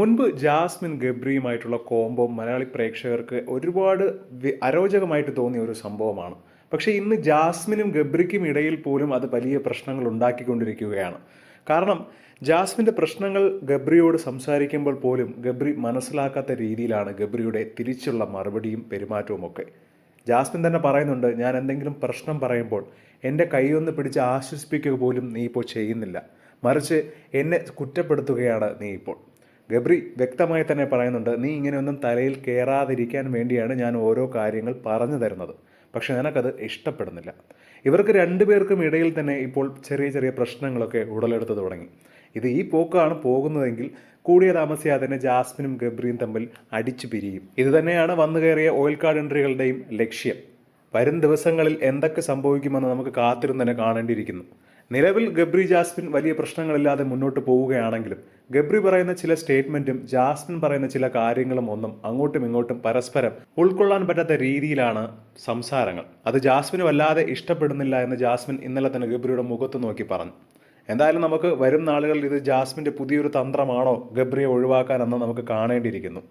മുൻപ് Jasmine ഗബ്രിയുമായിട്ടുള്ള combo Malayali പ്രേക്ഷകർക്ക് ഒരുപാട് അരോചകമായിട്ട് തോന്നിയ ഒരു സംഭവമാണ്. പക്ഷേ ഇന്ന് ജാസ്മിനും ഗബ്രിക്കും ഇടയിൽ പോലും അത് വലിയ പ്രശ്നങ്ങൾ ഉണ്ടാക്കിക്കൊണ്ടിരിക്കുകയാണ്. കാരണം ജാസ്മിന്റെ പ്രശ്നങ്ങൾ ഗബ്രിയോട് സംസാരിക്കുമ്പോൾ പോലും ഗബ്രി മനസ്സിലാക്കാത്ത രീതിയിലാണ് ഗബ്രിയുടെ തിരിച്ചുള്ള മറുപടിയും പെരുമാറ്റവും ഒക്കെ ജാസ്മിൻ തന്നെ പറയുന്നുണ്ട് ഞാൻ എന്തെങ്കിലും പ്രശ്നം പറയുമ്പോൾ എന്റെ കൈയൊന്ന് പിടിച്ച് ആശ്വസിപ്പിക്കുക പോലും നീ ഇപ്പോൾ ചെയ്യുന്നില്ല. മറിച്ച് എന്നെ കുറ്റപ്പെടുത്തുകയാണ് നീ ഇപ്പോൾ. ഗബ്രി വ്യക്തമായി തന്നെ പറയുന്നുണ്ട് നീ ഇങ്ങനെയൊന്നും തലയിൽ കയറാതിരിക്കാൻ വേണ്ടിയാണ് ഞാൻ ഓരോ കാര്യങ്ങൾ പറഞ്ഞു തരുന്നത്. പക്ഷെ നിനക്കത് ഇഷ്ടപ്പെടുന്നില്ല. ഇവർക്ക് രണ്ടുപേർക്കും ഇടയിൽ തന്നെ ഇപ്പോൾ ചെറിയ ചെറിയ പ്രശ്നങ്ങളൊക്കെ ഉടലെടുത്ത് തുടങ്ങി. ഇത് ഈ പോക്കാണ് പോകുന്നതെങ്കിൽ കൂടിയ താമസിയാതെ തന്നെ ജാസ്മിനും ഗബ്രിയും തമ്മിൽ അടിച്ചു പിരിയും. ഇത് തന്നെയാണ് വന്നു കയറിയ ഓയിൽ കാർഡ് എൻട്രികളുടെയും ലക്ഷ്യം. വരും ദിവസങ്ങളിൽ എന്തൊക്കെ സംഭവിക്കുമെന്ന് നമുക്ക് കാത്തിരുന്ന് തന്നെ കാണേണ്ടിയിരിക്കുന്നു. നിലവിൽ ഗബ്രി ജാസ്മിൻ വലിയ പ്രശ്നങ്ങളില്ലാതെ മുന്നോട്ട് പോവുകയാണെങ്കിലും ഗബ്രി പറയുന്ന ചില സ്റ്റേറ്റ്മെന്റും ജാസ്മിൻ പറയുന്ന ചില കാര്യങ്ങളും ഒന്നും അങ്ങോട്ടും ഇങ്ങോട്ടും പരസ്പരം ഉൾക്കൊള്ളാൻ പറ്റാത്ത രീതിയിലാണ് സംസാരങ്ങൾ. അത് ജാസ്മിന് വല്ലാതെ ഇഷ്ടപ്പെടുന്നില്ല എന്ന് ജാസ്മിൻ ഇന്നലെ തന്നെ ഗബ്രിയുടെ മുഖത്ത് നോക്കി പറഞ്ഞു. എന്തായാലും നമുക്ക് വരും നാളുകളിൽ ഇത് ജാസ്മിന്റെ പുതിയൊരു തന്ത്രമാണോ ഗബ്രിയെ ഒഴിവാക്കാനെന്ന് നമുക്ക് കാണേണ്ടിയിരിക്കുന്നു.